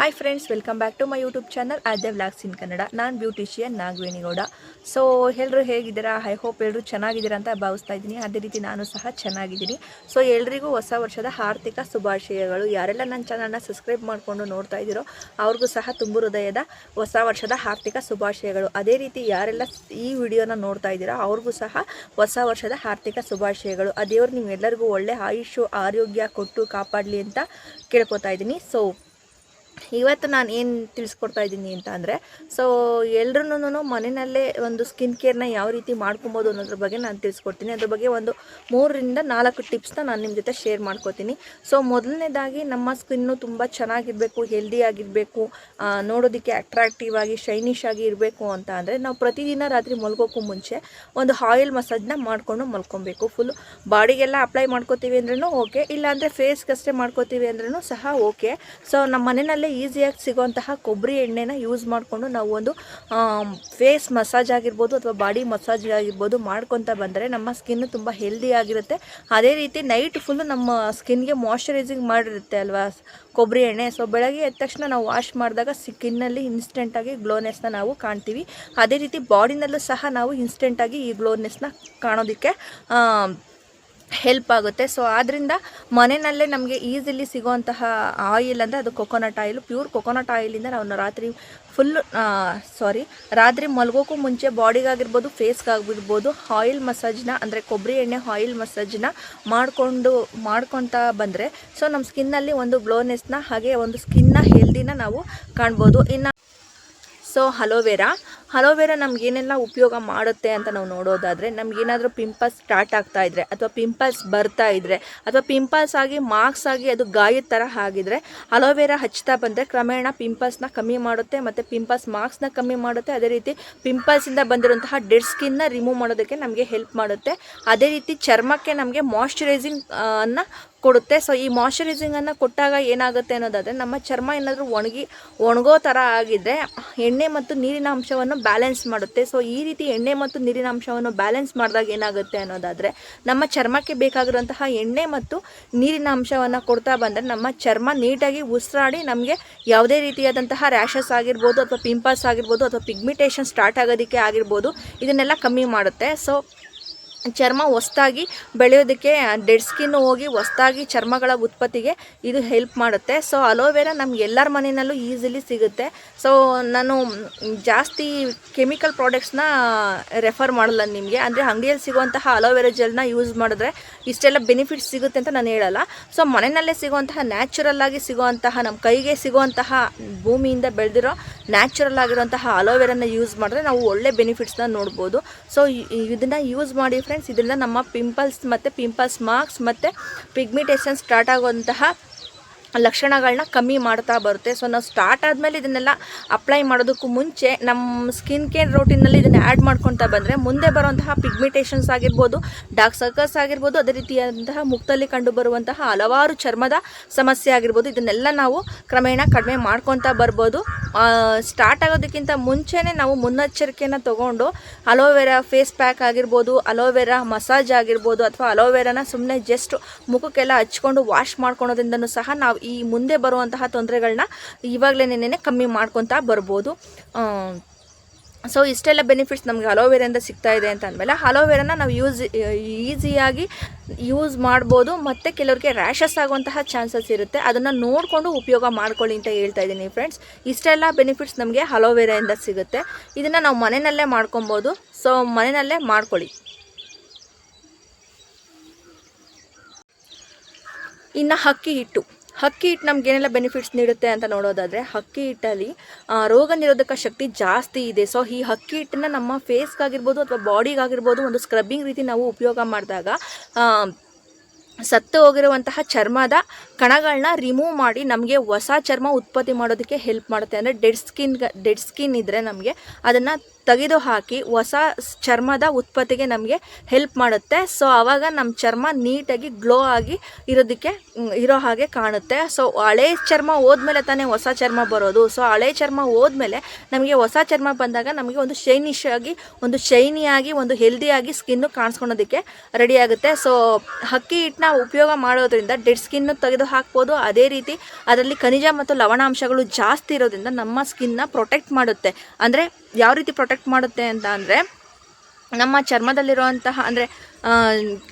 Hi friends welcome back to my YouTube channel Aadya vlogs in Kannada ನಾನು beautician ನಾಗವೇಣಿಗೌಡ. So ಎಲ್ಲರೂ ಹೇಗಿದ್ದೀರಾ? I hope ಎಲ್ಲರೂ ಚೆನ್ನಾಗಿದ್ದೀರಾ ಅಂತ ಭಾವಿಸ್ತಾ ಇದ್ದೀನಿ. ಅದೇ ರೀತಿ ನಾನು ಸಹ ಚೆನ್ನಾಗಿದ್ದೀನಿ. ಸೊ ಎಲ್ರಿಗೂ ಹೊಸ ವರ್ಷದ ಆರ್ಥಿಕ ಶುಭಾಶಯಗಳು. ಯಾರೆಲ್ಲ ನನ್ನ ಚಾನಲ್ನ ಸಬ್ಸ್ಕ್ರೈಬ್ ಮಾಡಿಕೊಂಡು ನೋಡ್ತಾ ಇದ್ದೀರೋ, ಅವ್ರಿಗೂ ಸಹ ತುಂಬ ಹೃದಯದ ಹೊಸ ವರ್ಷದ ಆರ್ಥಿಕ ಶುಭಾಶಯಗಳು. ಅದೇ ರೀತಿ ಯಾರೆಲ್ಲ ಈ ವಿಡಿಯೋನ ನೋಡ್ತಾ ಇದ್ದೀರೋ, ಅವ್ರಿಗೂ ಸಹ ಹೊಸ ವರ್ಷದ ಆರ್ಥಿಕ ಶುಭಾಶಯಗಳು. ಅದೇವ್ರು ನೀವೆಲ್ಲರಿಗೂ ಒಳ್ಳೆ ಆಯುಷು, ಆರೋಗ್ಯ ಕೊಟ್ಟು ಕಾಪಾಡಲಿ ಅಂತ ಕೇಳ್ಕೊತಾ ಇದ್ದೀನಿ. ಸೊ ಇವತ್ತು ನಾನು ಏನು ತಿಳಿಸ್ಕೊಡ್ತಾ ಇದ್ದೀನಿ ಅಂತ ಅಂದರೆ ಸೊ ಎಲ್ರೂ ಮನೆಯಲ್ಲೇ ಒಂದು ಸ್ಕಿನ್ ಕೇರ್ನ ಯಾವ ರೀತಿ ಮಾಡ್ಕೊಬೋದು ಅನ್ನೋದ್ರ ಬಗ್ಗೆ ನಾನು ತಿಳಿಸ್ಕೊಡ್ತೀನಿ. ಅದ್ರ ಬಗ್ಗೆ ಒಂದು ಮೂರರಿಂದ ನಾಲ್ಕು ಟಿಪ್ಸ್ನ ನಾನು ನಿಮ್ಮ ಜೊತೆ ಶೇರ್ ಮಾಡ್ಕೋತೀನಿ. ಸೊ ಮೊದಲನೇದಾಗಿ ನಮ್ಮ ಸ್ಕಿನ್ನು ತುಂಬ ಚೆನ್ನಾಗಿರಬೇಕು ಹೆಲ್ದಿ ಆಗಿರಬೇಕು ನೋಡೋದಕ್ಕೆ ಅಟ್ರಾಕ್ಟಿವ್ ಆಗಿ ಶೈನಿಶ್ ಆಗಿ ಇರಬೇಕು ಅಂತ ಅಂದರೆ, ನಾವು ಪ್ರತಿದಿನ ರಾತ್ರಿ ಮಲ್ಗೋಕ್ಕೂ ಮುಂಚೆ ಒಂದು ಆಯಿಲ್ ಮಸಾಜ್ನ ಮಾಡಿಕೊಂಡು ಮಲ್ಕೊಬೇಕು. ಫುಲ್ ಬಾಡಿಗೆಲ್ಲ ಅಪ್ಲೈ ಮಾಡ್ಕೋತೀವಿ ಅಂದ್ರೂ ಓಕೆ ಇಲ್ಲಾಂದರೆ ಫೇಸ್ಗಷ್ಟೇ ಮಾಡ್ಕೋತೀವಿ ಅಂದ್ರೂ ಸಹ ಓಕೆ ಸೊ ನಮ್ಮ ಮನೆಯಲ್ಲೇ ಈಸಿಯಾಗಿ ಸಿಗೋಂತಹ ಕೊಬ್ಬರಿ ಎಣ್ಣೆನ ಯೂಸ್ ಮಾಡಿಕೊಂಡು ನಾವು ಒಂದು ಫೇಸ್ ಮಸಾಜ್ ಆಗಿರ್ಬೋದು ಅಥವಾ ಬಾಡಿ ಮಸಾಜ್ ಆಗಿರ್ಬೋದು ಮಾಡ್ಕೊತ ಬಂದರೆ ನಮ್ಮ ಸ್ಕಿನ್ ತುಂಬ ಹೆಲ್ದಿ ಆಗಿರುತ್ತೆ. ಅದೇ ರೀತಿ ನೈಟ್ ಫುಲ್ಲು ನಮ್ಮ ಸ್ಕಿನ್ಗೆ ಮಾಯಶ್ಚರೈಸಿಂಗ್ ಮಾಡಿರುತ್ತೆ ಅಲ್ವಾ ಕೊಬ್ಬರಿ ಎಣ್ಣೆ. ಸೊ ಬೆಳಗ್ಗೆ ಎದ್ದ ತಕ್ಷಣ ನಾವು ವಾಶ್ ಮಾಡಿದಾಗ ಸ್ಕಿನ್ನಲ್ಲಿ ಇನ್ಸ್ಟೆಂಟಾಗಿ ಗ್ಲೋನೆಸ್ನ ನಾವು ಕಾಣ್ತೀವಿ. ಅದೇ ರೀತಿ ಬಾಡಿನಲ್ಲೂ ಸಹ ನಾವು ಇನ್ಸ್ಟೆಂಟಾಗಿ ಈ ಗ್ಲೋನೆಸ್ನ ಕಾಣೋದಕ್ಕೆ ಹೆಲ್ಪ್ ಆಗುತ್ತೆ. ಸೊ ಆದ್ದರಿಂದ ಮನೆಯಲ್ಲೇ ನಮಗೆ ಈಸಿಲಿ ಸಿಗುವಂತಹ ಆಯಿಲ್ ಅಂದರೆ ಅದು ಕೊಕೊನಟ್ ಆಯಿಲ್ ಪ್ಯೂರ್ ಕೊಕೊನಟ್ ಆಯಿಲಿಂದ ನಾವು ರಾತ್ರಿ ಫುಲ್ ಸಾರಿ ರಾತ್ರಿ ಮಲಗೋಕ್ಕೂ ಮುಂಚೆ ಬಾಡಿಗಾಗಿರ್ಬೋದು ಫೇಸ್ಗಾಗಿರ್ಬೋದು ಆಯಿಲ್ ಮಸಾಜ್ನ ಅಂದರೆ ಕೊಬ್ಬರಿ ಎಣ್ಣೆ ಆಯಿಲ್ ಮಸಾಜ್ನ ಮಾಡಿಕೊಂಡು, ಮಾಡ್ಕೊತಾ ಬಂದರೆ ಸೊ ನಮ್ಮ ಸ್ಕಿನ್ನಲ್ಲಿ ಒಂದು ಗ್ಲೋನೆಸ್ನ ಹಾಗೆ ಒಂದು ಸ್ಕಿನ್ನ ಹೆಲ್ದಿನ ನಾವು ಕಾಣ್ಬೋದು. ಇನ್ನು ಸೊ ಹಲೋವೆರಾ ನಮ್ಗೆ ಏನೆಲ್ಲ ಉಪಯೋಗ ಮಾಡುತ್ತೆ ಅಂತ ನಾವು ನೋಡೋದಾದರೆ ನಮಗೇನಾದರೂ ಪಿಂಪಲ್ಸ್ ಸ್ಟಾರ್ಟ್ ಆಗ್ತಾ ಇದ್ದರೆ ಅಥವಾ ಪಿಂಪಲ್ಸ್ ಬರ್ತಾ ಇದ್ದರೆ ಅಥವಾ ಪಿಂಪಲ್ಸ್ ಆಗಿ ಮಾರ್ಕ್ಸ್ ಆಗಿ ಅದು ಗಾಯದ ಥರ ಆಗಿದ್ರೆ ಅಲೋವೆರಾ ಹಚ್ತಾ ಬಂದರೆ ಕ್ರಮೇಣ ಪಿಂಪಲ್ಸ್ನ ಕಮ್ಮಿ ಮಾಡುತ್ತೆ ಮತ್ತು ಪಿಂಪಲ್ಸ್ ಮಾರ್ಕ್ಸ್ನ ಕಮ್ಮಿ ಮಾಡುತ್ತೆ. ಅದೇ ರೀತಿ ಪಿಂಪಲ್ಸಿಂದ ಬಂದಿರುವಂತಹ ಡೆಡ್ ಸ್ಕಿನ್ನ ರಿಮೂವ್ ಮಾಡೋದಕ್ಕೆ ನಮಗೆ ಹೆಲ್ಪ್ ಮಾಡುತ್ತೆ. ಅದೇ ರೀತಿ ಚರ್ಮಕ್ಕೆ ನಮಗೆ ಮಾಯಶ್ಚರೈಸಿಂಗ್ ಅನ್ನ ಕೊಡುತ್ತೆ. ಸೊ ಈ ಮಾಯ್ಶ್ಚರೈಸಿಂಗನ್ನು ಕೊಟ್ಟಾಗ ಏನಾಗುತ್ತೆ ಅನ್ನೋದಾದರೆ ನಮ್ಮ ಚರ್ಮ ಏನಾದರೂ ಒಣಗಿ, ಒಣಗೋ ಥರ ಆಗಿದ್ದರೆ ಎಣ್ಣೆ ಮತ್ತು ನೀರಿನ ಅಂಶವನ್ನು ಬ್ಯಾಲೆನ್ಸ್ ಮಾಡುತ್ತೆ. ಸೊ ಈ ರೀತಿ ಎಣ್ಣೆ ಮತ್ತು ನೀರಿನ ಅಂಶವನ್ನು ಬ್ಯಾಲೆನ್ಸ್ ಮಾಡಿದಾಗ ಏನಾಗುತ್ತೆ ಅನ್ನೋದಾದರೆ, ನಮ್ಮ ಚರ್ಮಕ್ಕೆ ಬೇಕಾಗಿರುವಂತಹ ಎಣ್ಣೆ ಮತ್ತು ನೀರಿನ ಅಂಶವನ್ನು ಕೊಡ್ತಾ ಬಂದರೆ ನಮ್ಮ ಚರ್ಮ ನೀಟಾಗಿ ಉಸಿರಾಡಿ ನಮಗೆ ಯಾವುದೇ ರೀತಿಯಾದಂತಹ ರ್ಯಾಷಸ್ ಆಗಿರ್ಬೋದು ಅಥವಾ ಪಿಂಪಲ್ಸ್ ಆಗಿರ್ಬೋದು ಅಥವಾ ಪಿಗ್ಮಿಟೇಷನ್ ಸ್ಟಾರ್ಟ್ ಆಗೋದಕ್ಕೆ ಆಗಿರ್ಬೋದು, ಇದನ್ನೆಲ್ಲ ಕಮ್ಮಿ ಮಾಡುತ್ತೆ. ಸೊ ಚರ್ಮ ಹೊಸ್ತಾಗಿ ಬೆಳೆಯೋದಕ್ಕೆ ಡೆಡ್ ಸ್ಕಿನ್ ಹೋಗಿ ಹೊಸ್ತಾಗಿ ಚರ್ಮಗಳ ಉತ್ಪತ್ತಿಗೆ ಇದು ಹೆಲ್ಪ್ ಮಾಡುತ್ತೆ. ಸೊ ಅಲೋವೆರಾ ನಮ್ಗೆ ಎಲ್ಲರ ಮನೆಯಲ್ಲೂ ಈಸಿಲಿ ಸಿಗುತ್ತೆ. ಸೊ ನಾನು ಜಾಸ್ತಿ ಕೆಮಿಕಲ್ ಪ್ರಾಡಕ್ಟ್ಸ್ನ ರೆಫರ್ ಮಾಡಲ್ಲ ನಿಮಗೆ. ಅಂದರೆ ಅಂಗಡಿಯಲ್ಲಿ ಸಿಗುವಂತಹ ಅಲೋವೆರಾ ಜೆಲ್ನ ಯೂಸ್ ಮಾಡಿದ್ರೆ ಇಷ್ಟೆಲ್ಲ ಬೆನಿಫಿಟ್ಸ್ ಸಿಗುತ್ತೆ ಅಂತ ನಾನು ಹೇಳಲ್ಲ. ಸೊ ಮನೆಯಲ್ಲೇ ಸಿಗುವಂತಹ ನ್ಯಾಚುರಲ್ ಆಗಿ ಸಿಗುವಂತಹ ನಮ್ಮ ಕೈಗೆ ಸಿಗುವಂತಹ ಭೂಮಿಯಿಂದ ಬೆಳೆದಿರೋ ನ್ಯಾಚುರಲ್ ಆಗಿರುವಂತಹ ಅಲೋವೆರಾನ ಯೂಸ್ ಮಾಡಿದ್ರೆ ನಾವು ಒಳ್ಳೆ ಬೆನಿಫಿಟ್ಸ್ನ ನೋಡ್ಬೋದು. ಸೊ ಇದನ್ನು ಯೂಸ್ ಮಾಡಿ ಫ್ರೆಂಡ್ಸ್ ಇದರಿಂದ ನಮ್ಮ ಪಿಂಪಲ್ಸ್ ಮತ್ತು ಪಿಂಪಲ್ಸ್ ಮಾರ್ಕ್ಸ್ ಮತ್ತು ಪಿಗ್ಮಿಟೇಷನ್ ಸ್ಟಾರ್ಟ್ ಆಗುವಂತಹ ಲಕ್ಷಣಗಳನ್ನ ಕಮ್ಮಿ ಮಾಡ್ತಾ ಬರುತ್ತೆ. ಸೊ ನಾವು ಸ್ಟಾರ್ಟ್ ಆದಮೇಲೆ ಇದನ್ನೆಲ್ಲ ಅಪ್ಲೈ ಮಾಡೋದಕ್ಕೂ ಮುಂಚೆ ನಮ್ಮ ಸ್ಕಿನ್ ಕೇರ್ ರೋಟಿನಲ್ಲಿ ಇದನ್ನು ಆ್ಯಡ್ ಮಾಡ್ಕೊತಾ ಬಂದರೆ ಮುಂದೆ ಬರುವಂತಹ ಪಿಗ್ಮಿಟೇಷನ್ಸ್ ಆಗಿರ್ಬೋದು ಡಾರ್ಕ್ ಸರ್ಕಲ್ಸ್ ಆಗಿರ್ಬೋದು, ಅದೇ ರೀತಿಯಾದಂತಹ ಮುಖದಲ್ಲಿ ಕಂಡು ಬರುವಂತಹ ಹಲವಾರು ಚರ್ಮದ ಸಮಸ್ಯೆ ಆಗಿರ್ಬೋದು. ಇದನ್ನೆಲ್ಲ ನಾವು ಕ್ರಮೇಣ ಕಡಿಮೆ ಮಾಡ್ಕೊತಾ ಬರ್ಬೋದು. ಸ್ಟಾರ್ಟ್ ಆಗೋದಕ್ಕಿಂತ ಮುಂಚೆನೇ ನಾವು ಮುನ್ನೆಚ್ಚರಿಕೆಯನ್ನು ತೊಗೊಂಡು ಅಲೋವೆರಾ ಫೇಸ್ ಪ್ಯಾಕ್ ಆಗಿರ್ಬೋದು, ಅಲೋವೆರಾ ಮಸಾಜ್ ಆಗಿರ್ಬೋದು, ಅಥವಾ ಅಲೋವೆರಾನ ಸುಮ್ಮನೆ ಜಸ್ಟ್ ಮುಖಕ್ಕೆಲ್ಲ ಹಚ್ಕೊಂಡು ವಾಶ್ ಮಾಡ್ಕೊಳೋದ್ರಿಂದನೂ ಸಹ ನಾವು ಈ ಮುಂದೆ ಬರುವಂತಹ ತೊಂದರೆಗಳನ್ನ ಇವಾಗಲೇ ಕಮ್ಮಿ ಮಾಡ್ಕೊತಾ ಬರ್ಬೋದು. ಸೊ ಇಷ್ಟೆಲ್ಲ ಬೆನಿಫಿಟ್ಸ್ ನಮಗೆ ಅಲೋವೆರಾಯಿಂದ ಸಿಗ್ತಾ ಇದೆ ಅಂತ ಅಂದಮೇಲೆ ಅಲೋವೆರಾನ ನಾವು ಯೂಸ್ ಈಸಿಯಾಗಿ ಯೂಸ್ ಮಾಡ್ಬೋದು ಮತ್ತು ಕೆಲವರಿಗೆ ರ್ಯಾಷಸ್ ಆಗುವಂತಹ ಚಾನ್ಸಸ್ ಇರುತ್ತೆ. ಅದನ್ನು ನೋಡಿಕೊಂಡು ಉಪಯೋಗ ಮಾಡ್ಕೊಳ್ಳಿ ಅಂತ ಹೇಳ್ತಾ ಇದ್ದೀನಿ ಫ್ರೆಂಡ್ಸ್ ಇಷ್ಟೆಲ್ಲ ಬೆನಿಫಿಟ್ಸ್ ನಮಗೆ ಅಲೋವೆರಾಯಿಂದ ಸಿಗುತ್ತೆ. ಇದನ್ನು ನಾವು ಮನೆಯಲ್ಲೇ ಮಾಡ್ಕೊಬೋದು. ಸೊ ಮನೆಯಲ್ಲೇ ಮಾಡ್ಕೊಳ್ಳಿ. ಇನ್ನು ಅಕ್ಕಿ ಹಿಟ್ಟು. ಅಕ್ಕಿ ಹಿಟ್ಟು ನಮ್ಗೆ ಏನೆಲ್ಲ ಬೆನಿಫಿಟ್ಸ್ ನೀಡುತ್ತೆ ಅಂತ ನೋಡೋದಾದರೆ, ಹಕ್ಕಿ ಹಿಟ್ಟಲ್ಲಿ ರೋಗ ನಿರೋಧಕ ಶಕ್ತಿ ಜಾಸ್ತಿ ಇದೆ. ಸೊ ಈ ಹಕ್ಕಿ ಹಿಟ್ಟನ್ನ ನಮ್ಮ ಫೇಸ್ಗಾಗಿರ್ಬೋದು ಅಥವಾ ಬಾಡಿಗಾಗಿರ್ಬೋದು ಒಂದು ಸ್ಕ್ರಬ್ಬಿಂಗ್ ರೀತಿ ನಾವು ಉಪಯೋಗ ಮಾಡಿದಾಗ ಸತ್ತು ಹೋಗಿರುವಂತಹ ಚರ್ಮದ ಕಣಗಳನ್ನ ರಿಮೂವ್ ಮಾಡಿ ನಮಗೆ ಹೊಸ ಚರ್ಮ ಉತ್ಪತ್ತಿ ಮಾಡೋದಕ್ಕೆ ಹೆಲ್ಪ್ ಮಾಡುತ್ತೆ. ಅಂದರೆ ಡೆಡ್ ಸ್ಕಿನ್ ಡೆಡ್ ಸ್ಕಿನ್ ಇದ್ದರೆ ನಮಗೆ ಅದನ್ನು ತೆಗೆದು ಹಾಕಿ ಹೊಸ ಚರ್ಮದ ಉತ್ಪತ್ತಿಗೆ ನಮಗೆ ಹೆಲ್ಪ್ ಮಾಡುತ್ತೆ. ಸೊ ಆವಾಗ ನಮ್ಮ ಚರ್ಮ ನೀಟಾಗಿ ಗ್ಲೋ ಆಗಿ ಇರೋದಕ್ಕೆ ಇರೋ ಹಾಗೆ ಕಾಣುತ್ತೆ. ಸೊ ಹಳೆ ಚರ್ಮ ಹೋದ್ಮೇಲೆ ತಾನೇ ಹೊಸ ಚರ್ಮ ಬರೋದು. ಸೊ ಹಳೆ ಚರ್ಮ ಹೋದ್ಮೇಲೆ ನಮಗೆ ಹೊಸ ಚರ್ಮ ಬಂದಾಗ ನಮಗೆ ಒಂದು ಶೈನಿಶ್ ಆಗಿ, ಒಂದು ಶೈನಿಯಾಗಿ ಒಂದು ಹೆಲ್ದಿಯಾಗಿ ಸ್ಕಿನ್ನು ಕಾಣಿಸ್ಕೊಳೋದಕ್ಕೆ ರೆಡಿ ಆಗುತ್ತೆ. ಸೊ ಅಕ್ಕಿ ಹಿಟ್ಟನ್ನ ಉಪಯೋಗ ಮಾಡೋದ್ರಿಂದ ಡೆಡ್ ಸ್ಕಿನ್ನು ತೆಗೆದು ಹಾಕ್ಬೋದು ಅದೇ ರೀತಿ ಅದರಲ್ಲಿ ಖನಿಜ ಮತ್ತು ಲವಣಾಂಶಗಳು ಜಾಸ್ತಿ ಇರೋದ್ರಿಂದ ನಮ್ಮ ಸ್ಕಿನ್ನ ಪ್ರೊಟೆಕ್ಟ್ ಮಾಡುತ್ತೆ. ಅಂದರೆ ಯಾವ ರೀತಿ ಪ್ರೊಟೆಕ್ಟ್ ಮಾಡುತ್ತೆ ಅಂತ ಅಂದರೆ ನಮ್ಮ ಚರ್ಮದಲ್ಲಿರುವಂತಹ ಅಂದರೆ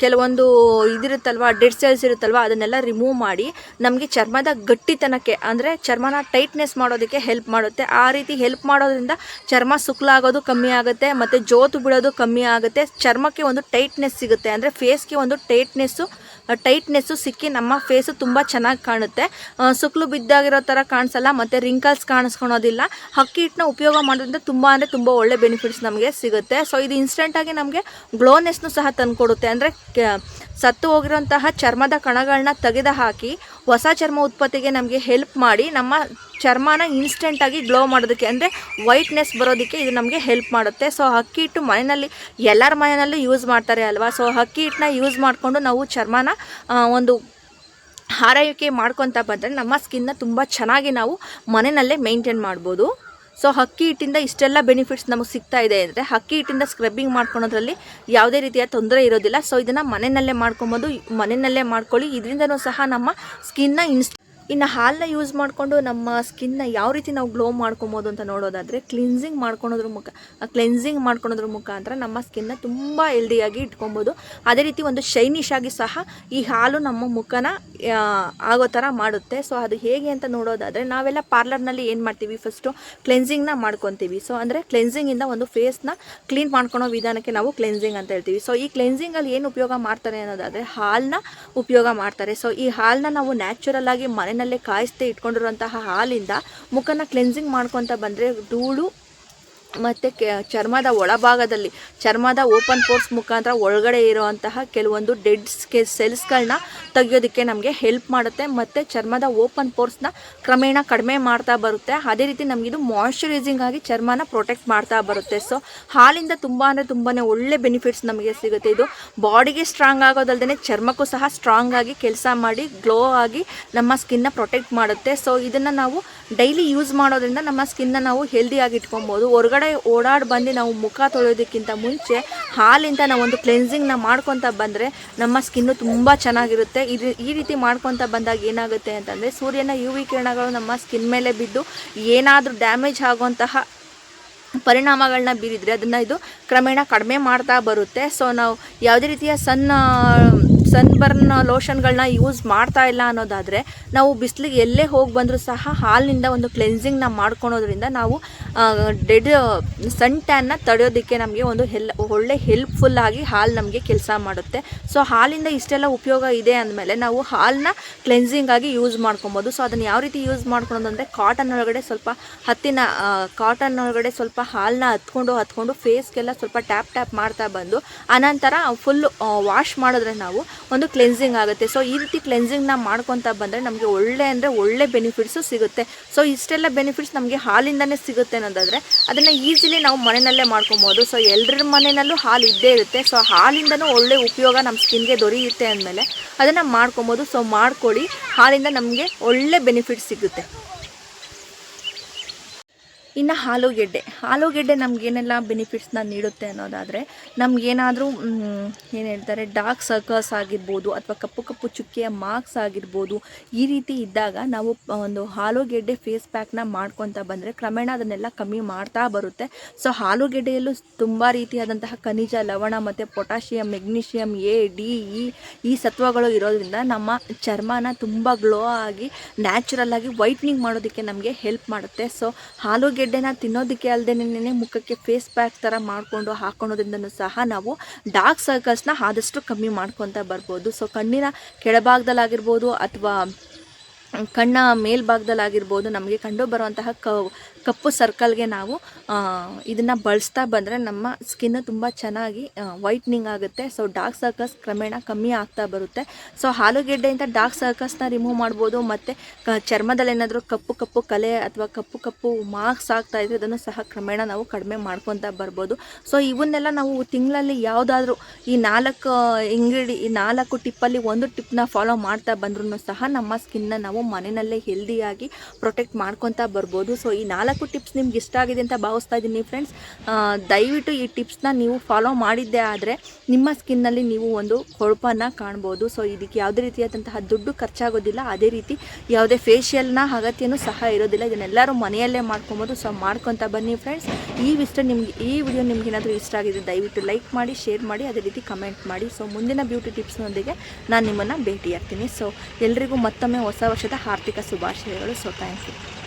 ಕೆಲವೊಂದು ಇದಿರುತ್ತಲ್ವ ಡೆಡ್ ಸೆಲ್ಸ್ ಇರುತ್ತಲ್ವ, ಅದನ್ನೆಲ್ಲ ರಿಮೂವ್ ಮಾಡಿ ನಮಗೆ ಚರ್ಮದ ಗಟ್ಟಿತನಕ್ಕೆ ಅಂದರೆ ಚರ್ಮನ ಟೈಟ್ನೆಸ್ ಮಾಡೋದಕ್ಕೆ ಹೆಲ್ಪ್ ಮಾಡುತ್ತೆ. ಆ ರೀತಿ ಹೆಲ್ಪ್ ಮಾಡೋದ್ರಿಂದ ಚರ್ಮ ಸುಕ್ಲಾಗೋದು ಕಮ್ಮಿ ಆಗುತ್ತೆ, ಮತ್ತು ಜೋತು ಬಿಡೋದು ಕಮ್ಮಿ ಆಗುತ್ತೆ. ಚರ್ಮಕ್ಕೆ ಒಂದು ಟೈಟ್ನೆಸ್ ಸಿಗುತ್ತೆ. ಅಂದರೆ ಫೇಸ್ಗೆ ಒಂದು ಟೈಟ್ನೆಸ್ಸು ಟೈಟ್ನೆಸ್ಸು ಸಿಕ್ಕಿ ನಮ್ಮ ಫೇಸು ತುಂಬ ಚೆನ್ನಾಗಿ ಕಾಣುತ್ತೆ. ಸುಕ್ಲು ಬಿದ್ದಾಗಿರೋ ಥರ ಕಾಣಿಸಲ್ಲ, ಮತ್ತು ರಿಂಕಲ್ಸ್ ಕಾಣಿಸ್ಕೊಳೋದಿಲ್ಲ. ಅಕ್ಕಿ ಹಿಟ್ಟನ್ನ ಉಪಯೋಗ ಮಾಡೋದ್ರಿಂದ ತುಂಬ ಅಂದರೆ ತುಂಬ ಒಳ್ಳೆ ಬೆನಿಫಿಟ್ಸ್ ನಮಗೆ ಸಿಗುತ್ತೆ. ಸೊ ಇದು ಇನ್ಸ್ಟೆಂಟಾಗಿ ನಮಗೆ ಗ್ಲೋನೆಸ್ನು ಸಹ ತಂದುಕೊಡುತ್ತೆ. ಅಂದರೆ ಸತ್ತು ಹೋಗಿರೋಂತಹ ಚರ್ಮದ ಕಣಗಳನ್ನ ತೆಗೆದು ಹಾಕಿ ಹೊಸ ಚರ್ಮ ಉತ್ಪತ್ತಿಗೆ ನಮಗೆ ಹೆಲ್ಪ್ ಮಾಡಿ ನಮ್ಮ ಚರ್ಮನ ಇನ್ಸ್ಟೆಂಟಾಗಿ ಗ್ಲೋ ಮಾಡೋದಕ್ಕೆ, ಅಂದರೆ ವೈಟ್ನೆಸ್ ಬರೋದಕ್ಕೆ ಇದು ನಮಗೆ ಹೆಲ್ಪ್ ಮಾಡುತ್ತೆ. ಸೊ ಅಕ್ಕಿ ಹಿಟ್ಟು ಮನೆಯಲ್ಲಿ, ಎಲ್ಲರ ಮನೆಯಲ್ಲೂ ಯೂಸ್ ಮಾಡ್ತಾರೆ ಅಲ್ವಾ? ಸೊ ಅಕ್ಕಿ ಹಿಟ್ಟನ್ನ ಯೂಸ್ ಮಾಡಿಕೊಂಡು ನಾವು ಚರ್ಮನ ಒಂದು ಆರೈಕೆ ಮಾಡ್ಕೊತ ಬಂದರೆ ನಮ್ಮ ಸ್ಕಿನ್ನ ತುಂಬ ಚೆನ್ನಾಗಿ ನಾವು ಮನೆಯಲ್ಲೇ ಮೇಂಟೈನ್ ಮಾಡ್ಬೋದು. ಸೊ ಹಕ್ಕಿ ಹಿಟ್ಟಿಂದ ಇಷ್ಟೆಲ್ಲ ಬೆನಿಫಿಟ್ಸ್ ನಮಗೆ ಸಿಗ್ತಾ ಇದೆ ಅಂದರೆ ಹಕ್ಕಿ ಹಿಟ್ಟಿಂದ ಸ್ಕ್ರಬ್ಬಿಂಗ್ ಮಾಡ್ಕೊಳೋದ್ರಲ್ಲಿ ಯಾವುದೇ ರೀತಿಯ ತೊಂದರೆ ಇರೋದಿಲ್ಲ. ಸೊ ಇದನ್ನು ಮನೆಯಲ್ಲೇ ಮಾಡ್ಕೊಬೋದು ಮನೆಯಲ್ಲೇ ಮಾಡ್ಕೊಳ್ಳಿ. ಇದರಿಂದನೂ ಸಹ ನಮ್ಮ ಸ್ಕಿನ್ನ ಇನ್ಸ್ ಇನ್ನು ಹಾಲನ್ನ ಯೂಸ್ ಮಾಡಿಕೊಂಡು ನಮ್ಮ ಸ್ಕಿನ್ನ ಯಾವ ರೀತಿ ನಾವು ಗ್ಲೋ ಮಾಡ್ಕೊಬೋದು ಅಂತ ನೋಡೋದಾದರೆ ಕ್ಲಿನ್ಸಿಂಗ್ ಮಾಡ್ಕೊಳೋದ್ರ ಮುಖ ಕ್ಲೆನ್ಸಿಂಗ್ ಮಾಡ್ಕೊಳೋದ್ರ ಮುಖಾಂತರ ನಮ್ಮ ಸ್ಕಿನ್ನ ತುಂಬ ಹೆಲ್ದಿಯಾಗಿ ಇಟ್ಕೊಬೋದು. ಅದೇ ರೀತಿ ಒಂದು ಶೈನಿಶ್ ಆಗಿ ಸಹ ಈ ಹಾಲು ನಮ್ಮ ಮುಖನ ಆಗೋ ಥರ ಮಾಡುತ್ತೆ. ಸೊ ಅದು ಹೇಗೆ ಅಂತ ನೋಡೋದಾದರೆ ನಾವೆಲ್ಲ ಪಾರ್ಲರ್ನಲ್ಲಿ ಏನು ಮಾಡ್ತೀವಿ? ಫಸ್ಟು ಕ್ಲೆನ್ಸಿಂಗ್ನ ಮಾಡ್ಕೊತೀವಿ. ಸೊ ಅಂದರೆ ಕ್ಲೆನ್ಸಿಂಗಿಂದ ಒಂದು ಫೇಸ್ನ ಕ್ಲೀನ್ ಮಾಡ್ಕೊಳೋ ವಿಧಾನಕ್ಕೆ ನಾವು ಕ್ಲೆನ್ಸಿಂಗ್ ಅಂತ ಹೇಳ್ತೀವಿ. ಸೊ ಈ ಕ್ಲೆನ್ಸಿಂಗಲ್ಲಿ ಏನು ಉಪಯೋಗ ಮಾಡ್ತಾರೆ ಅನ್ನೋದಾದರೆ ಹಾಲನ್ನ ಉಪಯೋಗ ಮಾಡ್ತಾರೆ. ಸೊ ಈ ಹಾಲನ್ನ ನಾವು ನ್ಯಾಚುರಲ್ ಆಗಿ ಮನೆಯಲ್ಲೇ ಕಾಯಿಸ್ತೇ ಇಟ್ಕೊಂಡಿರುವಂತಹ ಹಾಲಿಂದ ಮುಖನ ಕ್ಲೆನ್ಸಿಂಗ್ ಮಾಡ್ಕೊತ ಬಂದರೆ ಧೂಳು ಮತ್ತು ಚರ್ಮದ ಒಳಭಾಗದಲ್ಲಿ, ಚರ್ಮದ ಓಪನ್ ಪೋರ್ಸ್ ಮುಖಾಂತರ ಒಳಗಡೆ ಇರುವಂತಹ ಕೆಲವೊಂದು ಡೆಡ್ ಸ್ಕೆ ಸೆಲ್ಸ್ಗಳನ್ನ ತೆಗಿಯೋದಕ್ಕೆ ನಮಗೆ ಹೆಲ್ಪ್ ಮಾಡುತ್ತೆ. ಮತ್ತು ಚರ್ಮದ ಓಪನ್ ಪೋರ್ಸ್ನ ಕ್ರಮೇಣ ಕಡಿಮೆ ಮಾಡ್ತಾ ಬರುತ್ತೆ. ಅದೇ ರೀತಿ ನಮಗಿದು ಮಾಯಶ್ಚರೈಸಿಂಗ್ ಆಗಿ ಚರ್ಮನ ಪ್ರೊಟೆಕ್ಟ್ ಮಾಡ್ತಾ ಬರುತ್ತೆ. ಸೊ ಹಾಲಿಂದ ತುಂಬ ಅಂದರೆ ತುಂಬಾ ಒಳ್ಳೆ ಬೆನಿಫಿಟ್ಸ್ ನಮಗೆ ಸಿಗುತ್ತೆ. ಇದು ಬಾಡಿಗೆ ಸ್ಟ್ರಾಂಗ್ ಆಗೋದಲ್ಲದೇ ಚರ್ಮಕ್ಕೂ ಸಹ ಸ್ಟ್ರಾಂಗ್ ಆಗಿ ಕೆಲಸ ಮಾಡಿ ಗ್ಲೋ ಆಗಿ ನಮ್ಮ ಸ್ಕಿನ್ನ ಪ್ರೊಟೆಕ್ಟ್ ಮಾಡುತ್ತೆ. ಸೊ ಇದನ್ನು ನಾವು ಡೈಲಿ ಯೂಸ್ ಮಾಡೋದ್ರಿಂದ ನಮ್ಮ ಸ್ಕಿನ್ನ ನಾವು ಹೆಲ್ದಿಯಾಗಿ ಇಟ್ಕೊಬೋದು. ಹೊರಗಡೆ ಓಡಾಡಿ ಬಂದು ನಾವು ಮುಖ ತೊಳೆಯೋದಕ್ಕಿಂತ ಮುಂಚೆ ಹಾಲಿಂದ ನಾವೊಂದು ಕ್ಲೆನ್ಸಿಂಗ್ನ ಮಾಡ್ಕೊತ ಬಂದರೆ ನಮ್ಮ ಸ್ಕಿನ್ನು ತುಂಬ ಚೆನ್ನಾಗಿರುತ್ತೆ. ಇದು ಈ ರೀತಿ ಮಾಡ್ಕೊತ ಬಂದಾಗ ಏನಾಗುತ್ತೆ ಅಂತಂದರೆ ಸೂರ್ಯನ ಯು ವಿ ಕಿರಣಗಳು ನಮ್ಮ ಸ್ಕಿನ್ ಮೇಲೆ ಬಿದ್ದು ಏನಾದರೂ ಡ್ಯಾಮೇಜ್ ಆಗುವಂತಹ ಪರಿಣಾಮಗಳನ್ನ ಬೀರಿದರೆ ಅದನ್ನು ಇದು ಕ್ರಮೇಣ ಕಡಿಮೆ ಮಾಡ್ತಾ ಬರುತ್ತೆ. ಸೊ ನಾವು ಯಾವುದೇ ರೀತಿಯ ಸಣ್ಣ ಸನ್ಬರ್ನ್ ಲೋಷನ್ಗಳನ್ನ ಯೂಸ್ ಮಾಡ್ತಾ ಇಲ್ಲ ಅನ್ನೋದಾದರೆ, ನಾವು ಬಿಸಿಲಿಗೆ ಎಲ್ಲೇ ಹೋಗಿ ಬಂದರೂ ಸಹ ಹಾಲಿನಿಂದ ಒಂದು ಕ್ಲೆನ್ಸಿಂಗ್ನ ಮಾಡ್ಕೊಳೋದ್ರಿಂದ ನಾವು ಡೆಡ್ ಸನ್ ಟ್ಯಾನ್ನ ತಡೆಯೋದಕ್ಕೆ ನಮಗೆ ಒಂದು ಹೆಲ್ ಒಳ್ಳೆ ಹೆಲ್ಪ್ಫುಲ್ ಆಗಿ ಹಾಲು ನಮಗೆ ಕೆಲಸ ಮಾಡುತ್ತೆ. ಸೊ ಹಾಲಿಂದ ಇಷ್ಟೆಲ್ಲ ಉಪಯೋಗ ಇದೆ ಅಂದಮೇಲೆ ನಾವು ಹಾಲನ್ನ ಕ್ಲೆನ್ಸಿಂಗ್ ಆಗಿ ಯೂಸ್ ಮಾಡ್ಕೊಬೋದು. ಸೊ ಅದನ್ನು ಯಾವ ರೀತಿ ಯೂಸ್ ಮಾಡ್ಕೊಳೋದು ಅಂದರೆ ಕಾಟನ್ ಒಳಗಡೆ ಸ್ವಲ್ಪ ಹತ್ತಿನ ಕಾಟನ್ ಒಳಗಡೆ ಸ್ವಲ್ಪ ಹಾಲನ್ನ ಹತ್ಕೊಂಡು ಹತ್ಕೊಂಡು ಫೇಸ್ಗೆಲ್ಲ ಸ್ವಲ್ಪ ಟ್ಯಾಪ್ ಟ್ಯಾಪ್ ಮಾಡ್ತಾ ಬಂದು ಆನಂತರ ಫುಲ್ ವಾಶ್ ಮಾಡಿದ್ರೆ ನಾವು ಒಂದು ಕ್ಲೆನ್ಸಿಂಗ್ ಆಗುತ್ತೆ. ಸೊ ಈ ರೀತಿ ಕ್ಲೆನ್ಸಿಂಗ್ನ ಮಾಡ್ಕೊತ ಬಂದರೆ ನಮಗೆ ಒಳ್ಳೆ ಅಂದರೆ ಒಳ್ಳೆ ಬೆನಿಫಿಟ್ಸು ಸಿಗುತ್ತೆ. ಸೊ ಇಷ್ಟೆಲ್ಲ ಬೆನಿಫಿಟ್ಸ್ ನಮಗೆ ಹಾಲಿಂದನೇ ಸಿಗುತ್ತೆ ಅನ್ನೋದಾದರೆ, ಅದನ್ನು ಈಸಿಲಿ ನಾವು ಮನೆಯಲ್ಲೇ ಮಾಡ್ಕೊಬೋದು. ಸೊ ಎಲ್ಲರ ಮನೆಯಲ್ಲೂ ಹಾಲು ಇದ್ದೇ ಇರುತ್ತೆ. ಸೊ ಹಾಲಿಂದನೂ ಒಳ್ಳೆ ಉಪಯೋಗ ನಮ್ಮ ಸ್ಕಿನ್ಗೆ ದೊರೆಯುತ್ತೆ ಅಂದಮೇಲೆ ಅದನ್ನು ಮಾಡ್ಕೊಬೋದು. ಸೊ ಮಾಡ್ಕೊಳ್ಳಿ. ಹಾಲಿಂದ ನಮಗೆ ಒಳ್ಳೆ ಬೆನಿಫಿಟ್ ಸಿಗುತ್ತೆ. ಇನ್ನು ಆಲೂಗೆಡ್ಡೆ ಆಲೂಗೆಡ್ಡೆ ನಮಗೇನೆಲ್ಲ ಬೆನಿಫಿಟ್ಸ್ನ ನೀಡುತ್ತೆ ಅನ್ನೋದಾದರೆ ನಮಗೇನಾದರೂ ಏನು ಹೇಳ್ತಾರೆ ಡಾರ್ಕ್ ಸರ್ಕಲ್ಸ್ ಆಗಿರ್ಬೋದು ಅಥವಾ ಕಪ್ಪು ಕಪ್ಪು ಚುಕ್ಕೆಯ ಮಾರ್ಕ್ಸ್ ಆಗಿರ್ಬೋದು, ಈ ರೀತಿ ಇದ್ದಾಗ ನಾವು ಒಂದು ಆಲೂಗೆಡ್ಡೆ ಫೇಸ್ ಪ್ಯಾಕ್ನ ಮಾಡ್ಕೊತ ಬಂದರೆ ಕ್ರಮೇಣ ಅದನ್ನೆಲ್ಲ ಕಮ್ಮಿ ಮಾಡ್ತಾ ಬರುತ್ತೆ. ಸೊ ಆಲೂಗೆಡ್ಡೆಯಲ್ಲೂ ತುಂಬ ರೀತಿಯಾದಂತಹ ಖನಿಜ ಲವಣ ಮತ್ತು potassium magnesium A D E ಈ ಸತ್ವಗಳು ಇರೋದ್ರಿಂದ ನಮ್ಮ ಚರ್ಮನ ತುಂಬ ಗ್ಲೋ ಆಗಿ ನ್ಯಾಚುರಲ್ ಆಗಿ ವೈಟ್ನಿಂಗ್ ಮಾಡೋದಕ್ಕೆ ನಮಗೆ ಹೆಲ್ಪ್ ಮಾಡುತ್ತೆ. ಸೊ ಆಲೂಗೆಡ್ಡೆನ ತಿನ್ನೋದಕ್ಕೆ ಅಲ್ಲದೆ ಮುಖಕ್ಕೆ ಫೇಸ್ ಪ್ಯಾಕ್ ಥರ ಮಾಡಿಕೊಂಡು ಹಾಕೊಳೋದ್ರಿಂದನೂ ಸಹ ನಾವು ಡಾರ್ಕ್ ಸರ್ಕಲ್ಸ್ನ ಆದಷ್ಟು ಕಮ್ಮಿ ಮಾಡ್ಕೊತ ಬರ್ಬೋದು. ಸೊ ಕಣ್ಣಿನ ಕೆಳಭಾಗದಲ್ಲಾಗಿರ್ಬೋದು ಅಥವಾ ಕಣ್ಣ ಮೇಲ್ಭಾಗದಲ್ಲಾಗಿರ್ಬೋದು ನಮಗೆ ಕಂಡು ಬರುವಂತಹ ಕ ಕಪ್ಪು ಸರ್ಕಲ್ಗೆ ನಾವು ಇದನ್ನು ಬಳಸ್ತಾ ಬಂದರೆ ನಮ್ಮ ಸ್ಕಿನ್ ತುಂಬ ಚೆನ್ನಾಗಿ ವೈಟ್ನಿಂಗ್ ಆಗುತ್ತೆ. ಸೊ ಡಾರ್ಕ್ ಸರ್ಕಲ್ಸ್ ಕ್ರಮೇಣ ಕಮ್ಮಿ ಆಗ್ತಾ ಬರುತ್ತೆ. ಸೊ ಆಲೂಗೆಡ್ಡೆಯಿಂದ ಡಾರ್ಕ್ ಸರ್ಕಲ್ಸ್ನ ರಿಮೂವ್ ಮಾಡ್ಬೋದು. ಮತ್ತು, ಕ, ಚರ್ಮದಲ್ಲಿ ಏನಾದರೂ ಕಪ್ಪು ಕಪ್ಪು ಕಲೆ ಅಥವಾ ಕಪ್ಪು ಕಪ್ಪು ಮಾರ್ಕ್ಸ್ ಆಗ್ತಾ ಇದ್ರೆ ಅದನ್ನು ಸಹ ಕ್ರಮೇಣ ನಾವು ಕಡಿಮೆ ಮಾಡ್ಕೊತಾ ಬರ್ಬೋದು. ಸೊ ಇವನ್ನೆಲ್ಲ ನಾವು ತಿಂಗಳಲ್ಲಿ ಯಾವುದಾದ್ರೂ ಈ ನಾಲ್ಕು ಇಂಗ್ರೀಡಿ ಈ ನಾಲ್ಕು ಟಿಪ್ಪಲ್ಲಿ ಒಂದು ಟಿಪ್ನ ಫಾಲೋ ಮಾಡ್ತಾ ಬಂದ್ರೂ ಸಹ ನಮ್ಮ ಸ್ಕಿನ್ನ ನಾವು ಮನೆಯಲ್ಲೇ ಹೆಲ್ದಿಯಾಗಿ ಪ್ರೊಟೆಕ್ಟ್ ಮಾಡ್ಕೊತಾ ಬರ್ಬೋದು. ಸೊ ಈ ನಾಲ್ಕು ನಾಲ್ಕು ಟಿಪ್ಸ್ ನಿಮ್ಗೆ ಇಷ್ಟ ಆಗಿದೆ ಅಂತ ಭಾವಿಸ್ತಾ ಇದ್ದೀನಿ ಫ್ರೆಂಡ್ಸ್ ದಯವಿಟ್ಟು ಈ ಟಿಪ್ಸ್ನ ನೀವು ಫಾಲೋ ಮಾಡಿದ್ದೇ ಆದರೆ ನಿಮ್ಮ ಸ್ಕಿನ್ನಲ್ಲಿ ನೀವು ಒಂದು ಕೊಳಪನ್ನು ಕಾಣ್ಬೋದು. ಸೊ ಇದಕ್ಕೆ ಯಾವುದೇ ರೀತಿಯಾದಂತಹ ದುಡ್ಡು ಖರ್ಚಾಗೋದಿಲ್ಲ. ಅದೇ ರೀತಿ ಯಾವುದೇ ಫೇಷಿಯಲ್ನ ಅಗತ್ಯನೂ ಸಹ ಇರೋದಿಲ್ಲ. ಇದನ್ನೆಲ್ಲರೂ ಮನೆಯಲ್ಲೇ ಮಾಡ್ಕೊಬೋದು. ಸೊ ಮಾಡ್ಕೊತ ಬನ್ನಿ ಫ್ರೆಂಡ್ಸ್ ಈ ವಿಷ್ಟ ನಿಮ್ಗೆ, ಈ ವಿಡಿಯೋ ನಿಮ್ಗೆ ಏನಾದರೂ ಇಷ್ಟ ಆಗಿದೆ, ದಯವಿಟ್ಟು ಲೈಕ್ ಮಾಡಿ ಶೇರ್ ಮಾಡಿ, ಅದೇ ರೀತಿ ಕಮೆಂಟ್ ಮಾಡಿ. ಸೊ ಮುಂದಿನ ಬ್ಯೂಟಿ ಟಿಪ್ಸ್ನೊಂದಿಗೆ ನಾನು ನಿಮ್ಮನ್ನು ಭೇಟಿಯಾಗ್ತೀನಿ. ಸೊ ಎಲ್ರಿಗೂ ಮತ್ತೊಮ್ಮೆ ಹೊಸ ವರ್ಷದ ಆರ್ಥಿಕ ಶುಭಾಶಯಗಳು. So thank you